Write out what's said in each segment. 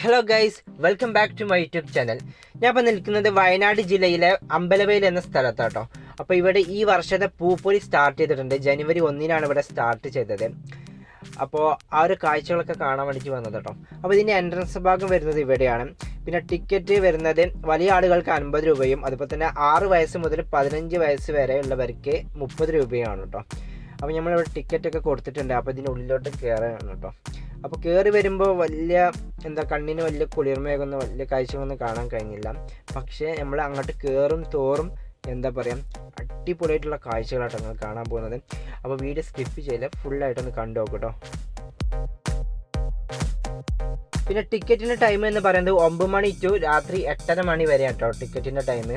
Hello guys welcome back to my YouTube channel ഞാൻ ഇപ്പോൾ നിൽക്കുന്നത് വയനാട് ജില്ലയിലെ അമ്പലവയൽ എന്ന സ്ഥലത്താട്ടോ. അപ്പോൾ ഇവിടെ ഈ വർഷത്തെ പൂപ്പൊലി സ്റ്റാർട്ട് ചെയ്തിട്ടുണ്ട്. ജനുവരി ഒന്നിനാണ് ഇവിടെ സ്റ്റാർട്ട് ചെയ്തത്. അപ്പോൾ ആ ഒരു കാഴ്ചകളൊക്കെ കാണാൻ വേണ്ടി വന്നത് കേട്ടോ അപ്പോൾ ഇതിന്റെ എൻട്രൻസ് ഭാഗം വരുന്നത് ഇവിടെയാണ്. പിന്നെ ടിക്കറ്റ് വരുന്നത് വലിയ ആളുകൾക്ക് അൻപത് രൂപയും അതുപോലെ തന്നെ ആറ് വയസ്സ് മുതൽ പതിനഞ്ച് വയസ്സ് വരെ ഉള്ളവർക്ക് മുപ്പത് രൂപയാണ് കേട്ടോ. അപ്പോൾ നമ്മളിവിടെ ടിക്കറ്റൊക്കെ കൊടുത്തിട്ടുണ്ട്. അപ്പോൾ ഇതിന്റെ ഉള്ളിലോട്ട് കയറാനാണ് കേട്ടോ. അപ്പോൾ കയറി വരുമ്പോൾ വലിയ എന്താ കണ്ണിന് വലിയ കുളിർമയൊന്നും വലിയ കാഴ്ചയൊന്നും കാണാൻ കഴിഞ്ഞില്ല. പക്ഷേ നമ്മൾ അങ്ങോട്ട് കയറും തോറും എന്താ പറയുക അടിപൊളിയായിട്ടുള്ള കാഴ്ചകളായിട്ട് നിങ്ങൾ കാണാൻ പോകുന്നത്. അപ്പോൾ വീഡിയോ സ്കിപ്പ് ചെയ്യില്ല ഫുള്ളായിട്ടൊന്ന് കണ്ടു നോക്കും കേട്ടോ പിന്നെ ടിക്കറ്റിന്റെ ടൈം എന്ന് പറയുന്നത് ഒമ്പത് മണി ടു രാത്രി എട്ടര മണി വരെ കേട്ടോ ടിക്കറ്റിന്റെ ടൈം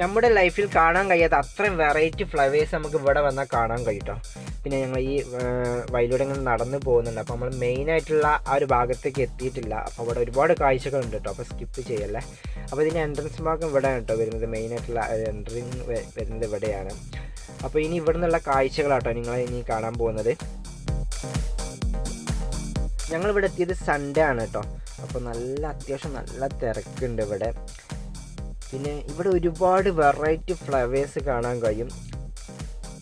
നമ്മുടെ ലൈഫിൽ കാണാൻ കഴിയാത്ത അത്രയും വെറൈറ്റി ഫ്ലവേഴ്സ് നമുക്ക് ഇവിടെ വന്നാൽ കാണാൻ കഴിയും ട്ടോ. പിന്നെ ഞങ്ങൾ ഈ വയലൂടെ ഇങ്ങനെ നടന്നു പോകുന്നുണ്ട്. അപ്പോൾ നമ്മൾ മെയിൻ ആയിട്ടുള്ള ആ ഒരു ഭാഗത്തേക്ക് എത്തിയിട്ടില്ല. അപ്പോൾ അവിടെ ഒരുപാട് കാഴ്ചകളുണ്ട് കേട്ടോ. അപ്പോൾ സ്കിപ്പ് ചെയ്യല്ലേ. അപ്പോൾ ഇതിന്റെ എൻട്രൻസ് ഭാഗം ഇവിടെയാണ് കേട്ടോ വരുന്നത്. മെയിൻ ആയിട്ടുള്ള എൻട്രിങ് വരുന്നത് ഇവിടെയാണ്. അപ്പോൾ ഇനി ഇവിടെ നിന്നുള്ള കാഴ്ചകളാട്ടോ നിങ്ങൾ ഇനി കാണാൻ പോകുന്നത്. ഞങ്ങളിവിടെ എത്തിയത് സൺഡേ ആണ് കേട്ടോ. അപ്പോൾ നല്ല അത്യാവശ്യം നല്ല തിരക്കുണ്ട് ഇവിടെ. പിന്നെ ഇവിടെ ഒരുപാട് വെറൈറ്റി ഫ്ലവേഴ്സ് കാണാൻ കഴിയും.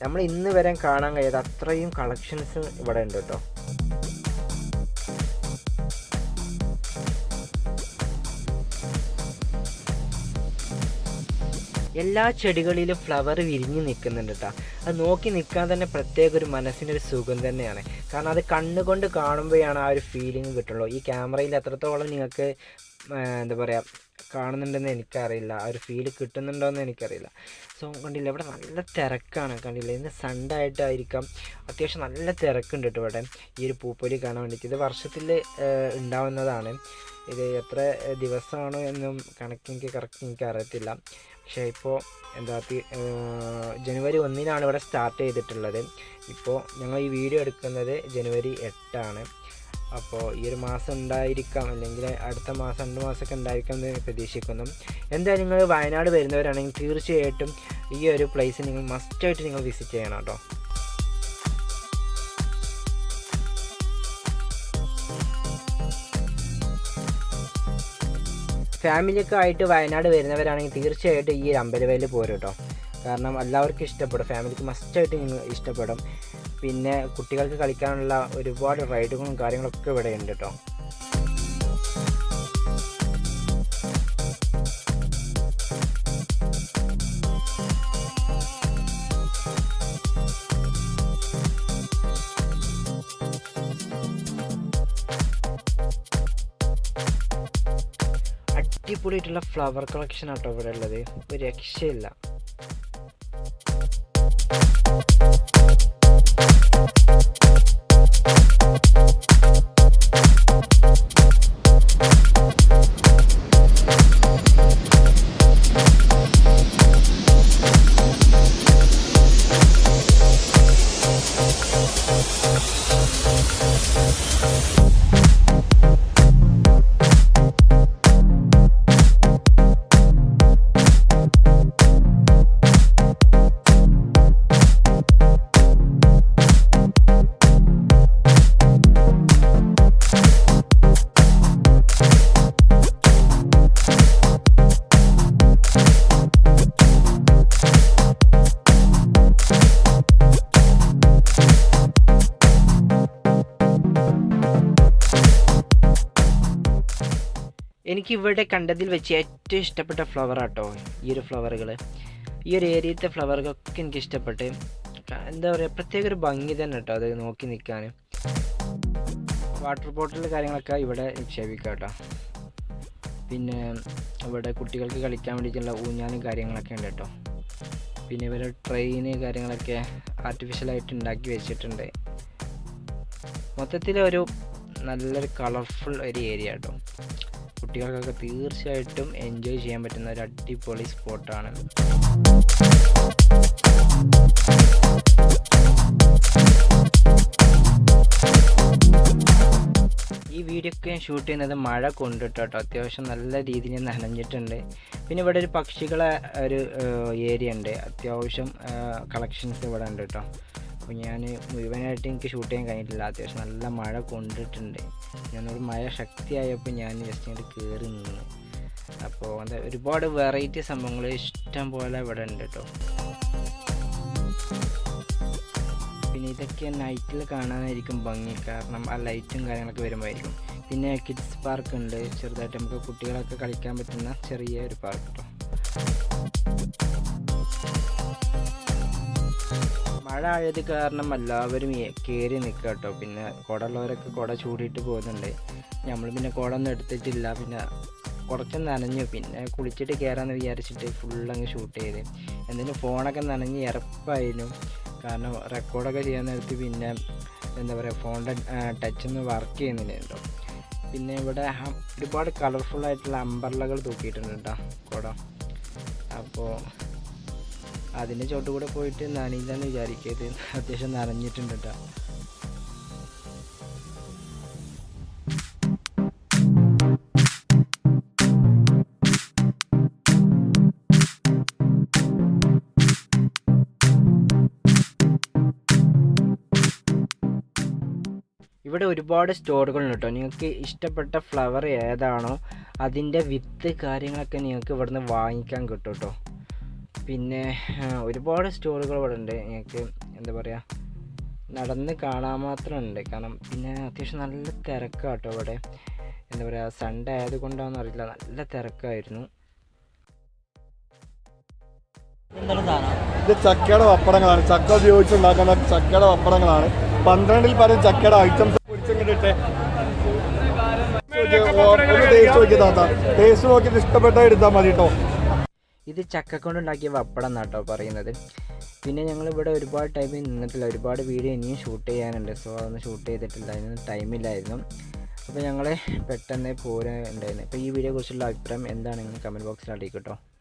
നമ്മൾ ഇന്ന് വരെ കാണാൻ കഴിയാത്ത അത്രയും കളക്ഷൻസ് ഇവിടെ ഉണ്ട് കേട്ടോ. എല്ലാ ചെടികളിലും ഫ്ലവർ വിരിഞ്ഞു നിൽക്കുന്നുണ്ട് കേട്ടോ. അത് നോക്കി നിൽക്കാൻ തന്നെ പ്രത്യേക ഒരു മനസ്സിനൊരു സുഖം തന്നെയാണ്. കാരണം അത് കണ്ണുകൊണ്ട് കാണുമ്പോഴാണ് ആ ഒരു ഫീലിംഗ് കിട്ടുള്ളൂ. ഈ ക്യാമറയിൽ എത്രത്തോളം നിങ്ങൾക്ക് എന്താ പറയുക കാണുന്നുണ്ടെന്ന് എനിക്കറിയില്ല. ആ ഒരു ഫീൽ കിട്ടുന്നുണ്ടോ എന്ന് എനിക്കറിയില്ല. സോ കണ്ടില്ല ഇവിടെ നല്ല തിരക്കാണ്. കണ്ടില്ല ഇന്ന് സൺഡേ ആയിട്ടായിരിക്കാം. അത്യാവശ്യം നല്ല തിരക്കുണ്ട് കേട്ടോ ഇവിടെ. ഈ ഒരു പൂപ്പൊലി കാണാൻ വേണ്ടിയിട്ട്. ഇത് വർഷത്തിൽ ഉണ്ടാവുന്നതാണ്. ഇത് എത്ര ദിവസമാണോ എന്നും കണക്ക് എനിക്ക് കറക്റ്റ് എനിക്ക് അറിയത്തില്ല. പക്ഷേ ഇപ്പോൾ എന്താ ജനുവരി ഒന്നിനാണ് ഇവിടെ സ്റ്റാർട്ട് ചെയ്തിട്ടുള്ളത്. ഇപ്പോൾ ഞങ്ങൾ ഈ വീഡിയോ എടുക്കുന്നത് ജനുവരി എട്ടാണ്. അപ്പോൾ ഈ ഒരു മാസം ഉണ്ടായിരിക്കാം അല്ലെങ്കിൽ അടുത്ത മാസം രണ്ട് മാസമൊക്കെ ഉണ്ടായിരിക്കാം എന്ന് പ്രതീക്ഷിക്കുന്നു. എന്തായാലും നിങ്ങൾ വയനാട് വരുന്നവരാണെങ്കിൽ തീർച്ചയായിട്ടും ഈ ഒരു പ്ലേസ് നിങ്ങൾ മസ്റ്റായിട്ട് നിങ്ങൾ വിസിറ്റ് ചെയ്യണം കേട്ടോ. ഫാമിലിയൊക്കെ ആയിട്ട് വയനാട് വരുന്നവരാണെങ്കിൽ തീർച്ചയായിട്ടും ഈ ഒരു അമ്പലവയലിൽ പോരും കേട്ടോ കാരണം എല്ലാവർക്കും ഇഷ്ടപ്പെടും. ഫാമിലിക്ക് മസ്റ്റായിട്ട് നിങ്ങൾ ഇഷ്ടപ്പെടും. പിന്നെ കുട്ടികൾക്ക് കളിക്കാനുള്ള ഒരുപാട് റൈഡുകളും കാര്യങ്ങളൊക്കെ ഇവിടെ ഉണ്ട് കേട്ടോ അടിപൊളിയായിട്ടുള്ള ഫ്ലവർ കളക്ഷൻ ആട്ടോ ഇവിടെ ഉള്ളത്. ഒരു രക്ഷയില്ല. എനിക്ക് ഇവിടെ കണ്ടതിൽ വെച്ച് ഏറ്റവും ഇഷ്ടപ്പെട്ട ഫ്ലവർ ആട്ടോ ഈ ഒരു ഫ്ലവറുകൾ ഈ ഒരു ഏരിയത്തെ ഫ്ലവറുകളൊക്കെ എനിക്ക് ഇഷ്ടപ്പെട്ട് എന്താ പറയുക പ്രത്യേക ഒരു ഭംഗി തന്നെ കേട്ടോ അത് നോക്കി നിൽക്കാൻ വാട്ടർ ബോട്ടിൽ കാര്യങ്ങളൊക്കെ ഇവിടെ നിക്ഷേപിക്കാം കേട്ടോ പിന്നെ ഇവിടെ കുട്ടികൾക്ക് കളിക്കാൻ വേണ്ടിയിട്ടുള്ള ഊഞ്ഞാലും കാര്യങ്ങളൊക്കെ ഉണ്ട് കേട്ടോ പിന്നെ ഇവരെ ട്രെയിന് കാര്യങ്ങളൊക്കെ ആർട്ടിഫിഷ്യലായിട്ട് ഉണ്ടാക്കി വെച്ചിട്ടുണ്ട്. മൊത്തത്തിൽ ഒരു നല്ലൊരു കളർഫുൾ ഒരു ഏരിയ കേട്ടോ കുട്ടികൾക്കൊക്കെ തീർച്ചയായിട്ടും എൻജോയ് ചെയ്യാൻ പറ്റുന്ന ഒരു അടിപൊളി സ്പോട്ടാണ്. ഈ വീഡിയോ ഒക്കെ ഞാൻ ഷൂട്ട് ചെയ്യുന്നത് മഴ കൊണ്ടിട്ട് കേട്ടോ അത്യാവശ്യം നല്ല രീതിയിൽ നനഞ്ഞിട്ടുണ്ട്. പിന്നെ ഇവിടെ ഒരു പക്ഷികളെ ഒരു ഏരിയ ഉണ്ട്. അത്യാവശ്യം കളക്ഷൻസ് ഇവിടെ ഉണ്ട് കേട്ടോ അപ്പോൾ ഞാൻ മുഴുവനായിട്ട് എനിക്ക് ഷൂട്ട് ചെയ്യാൻ കഴിഞ്ഞിട്ടില്ല. അത്യാവശ്യം നല്ല മഴ കൊണ്ടിട്ടുണ്ട്. ഞാനൊരു മഴ ശക്തിയായപ്പോൾ ഞാൻ ജസ്റ്റ് ഇങ്ങോട്ട് കയറി നിന്ന്. അപ്പോൾ എന്താ ഒരുപാട് വെറൈറ്റി സംഭവങ്ങൾ ഇഷ്ടം പോലെ ഇവിടെ ഉണ്ട് കേട്ടോ പിന്നെ ഇതൊക്കെ നൈറ്റിൽ കാണാനായിരിക്കും ഭംഗി. കാരണം ആ ലൈറ്റും കാര്യങ്ങളൊക്കെ വരുമ്പോഴായിരിക്കും. പിന്നെ കിഡ്സ് പാർക്ക് ഉണ്ട്. ചെറുതായിട്ട് നമുക്ക് കുട്ടികളൊക്കെ കളിക്കാൻ പറ്റുന്ന ചെറിയ ഒരു പാർക്ക് കേട്ടോ മഴ ആയത് കാരണം എല്ലാവരും കയറി നിൽക്കുക കേട്ടോ പിന്നെ കുട ഉള്ളവരൊക്കെ കുട ചൂടിയിട്ട് പോകുന്നുണ്ട്. നമ്മൾ പിന്നെ കുട ഒന്നും എടുത്തിട്ടില്ല. പിന്നെ കുറച്ച് നനഞ്ഞു. പിന്നെ കുളിച്ചിട്ട് കയറാമെന്ന് വിചാരിച്ചിട്ട് ഫുൾ അങ്ങ് ഷൂട്ട് ചെയ്ത്. എന്തിനും ഫോണൊക്കെ നനഞ്ഞ് ഇറപ്പായിരുന്നു കാരണം റെക്കോർഡൊക്കെ ചെയ്യാൻ നേരത്ത് പിന്നെ എന്താ പറയുക ഫോണിന്റെ ടച്ച് വർക്ക് ചെയ്യുന്നില്ല കേട്ടോ. പിന്നെ ഇവിടെ ഒരുപാട് കളർഫുൾ ആയിട്ടുള്ള അമ്പർലകൾ തൂക്കിയിട്ടുണ്ട് കേട്ടോ കുടം. അപ്പോൾ അതിന്റെ ചോട്ട് കൂടെ പോയിട്ട് നനയില്ലെന്ന് വിചാരിക്കരുത്. അത്യാവശ്യം നനഞ്ഞിട്ടുണ്ട് കേട്ടോ ഇവിടെ ഒരുപാട് സ്റ്റോറുകളുണ്ട് കേട്ടോ നിങ്ങൾക്ക് ഇഷ്ടപ്പെട്ട ഫ്ലവർ ഏതാണോ അതിന്റെ വിത്ത് കാര്യങ്ങളൊക്കെ നിങ്ങൾക്ക് ഇവിടുന്ന് വാങ്ങിക്കാൻ കിട്ടും കേട്ടോ പിന്നെ ഒരുപാട് സ്റ്റോറുകൾ ഇവിടെ ഉണ്ട് ഞങ്ങൾക്ക് എന്താ പറയുക നടന്ന് കാണാൻ മാത്രം ഉണ്ട് കാരണം പിന്നെ അത്യാവശ്യം നല്ല തിരക്കാട്ടോ കേട്ടോ ഇവിടെ. എന്താ പറയുക സൺഡേ ആയതുകൊണ്ടാണെന്ന് അറിയില്ല. നല്ല തിരക്കായിരുന്നു. ഇത് ചക്കയുടെ പപ്പടങ്ങളാണ് ചക്ക ഉപയോഗിച്ചുണ്ടാക്കുന്ന ചക്കയുടെ പപ്പടങ്ങളാണ് പന്ത്രണ്ടിൽ പരം ചക്കയുടെ ഐറ്റംസ് പൊടിച്ചങ്ങിട്ട് ഒന്ന് ടേസ്റ്റ് നോക്കി താത്ത ടേസ്റ്റ് നോക്കിയിട്ട് ഇഷ്ടപ്പെട്ട എടുത്താൽ മതി കേട്ടോ ഇത് ചക്ക കൊണ്ടുണ്ടാക്കിയ പപ്പടം എന്നാട്ടോ പറയുന്നത്. പിന്നെ ഞങ്ങൾ ഇവിടെ ഒരുപാട് ടൈമിൽ നിന്നിട്ടില്ല. ഒരുപാട് വീഡിയോ ഇനിയും ഷൂട്ട് ചെയ്യാനുണ്ട്. സോ അതൊന്നും ഷൂട്ട് ചെയ്തിട്ടില്ല. അതിനൊന്നും ടൈമില്ലായിരുന്നു അപ്പോൾ ഞങ്ങൾ പെട്ടെന്ന് ഉണ്ടായിരുന്നു അപ്പോൾ ഈ വീഡിയോ കുറിച്ചുള്ള അഭിപ്രായം എന്താണെന്ന് കമന്റ് ബോക്സിൽ അറിയിക്കും കേട്ടോ